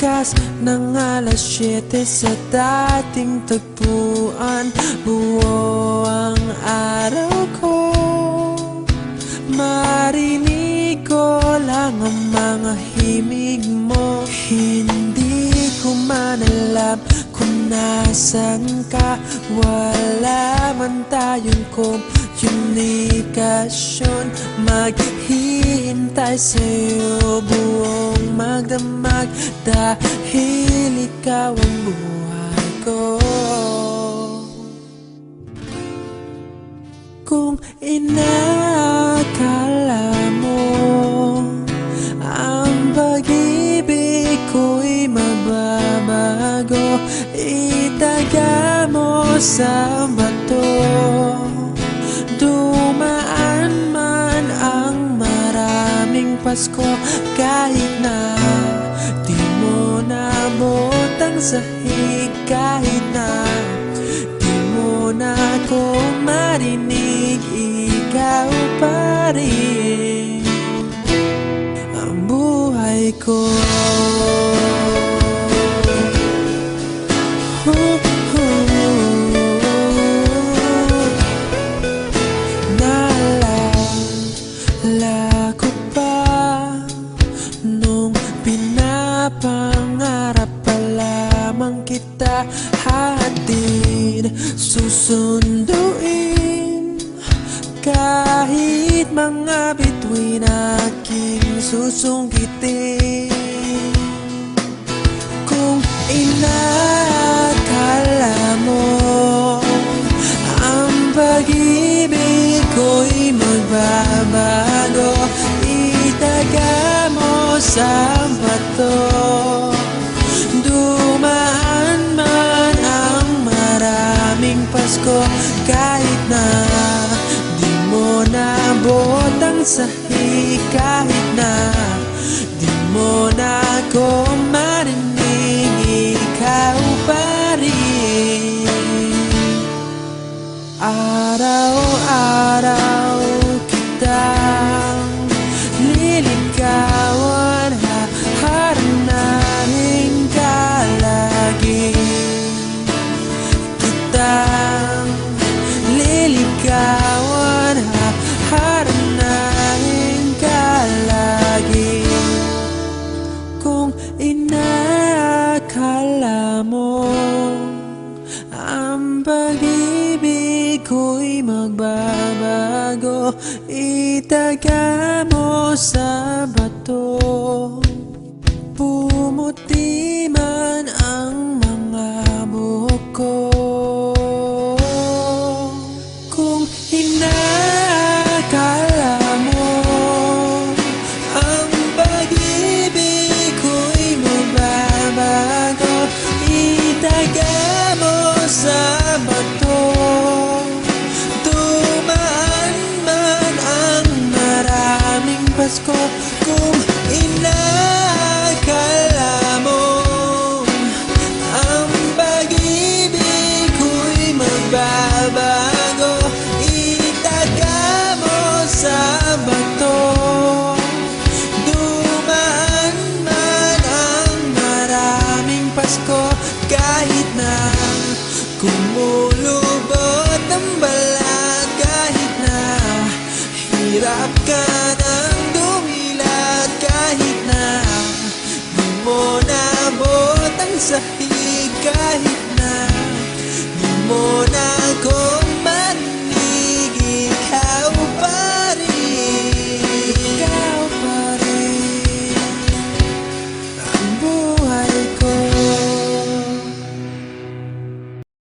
Bukas ng alas 7 sa dating tagpuan Buo ang araw ko. Marinig ko lang ang mga himig mo. Hindi ko man alam kung nasan ka. Wala man tayong komunikasyon. Maghihintay sa'yo buong magdamag Dahil ikaw ang buhay ko. Kung inakala mo Ang pag-ibig ko'y mababago Itaga mo sa bato. Dumaan man ang maraming Pasko Kahit na sahig Kahit na Di mo na ako marinig Ikaw pa rin Ang buhay ko. Naalala ko pa kita Hatid susunduin Kahit mga bituin aking susungkitin Kung inakala mo Ang pag-ibig Pasko Kahit na di mo nabot ang sahig Kahit na di mo na ako magbabago Itaga mo sa bato sahig Kahit na di mo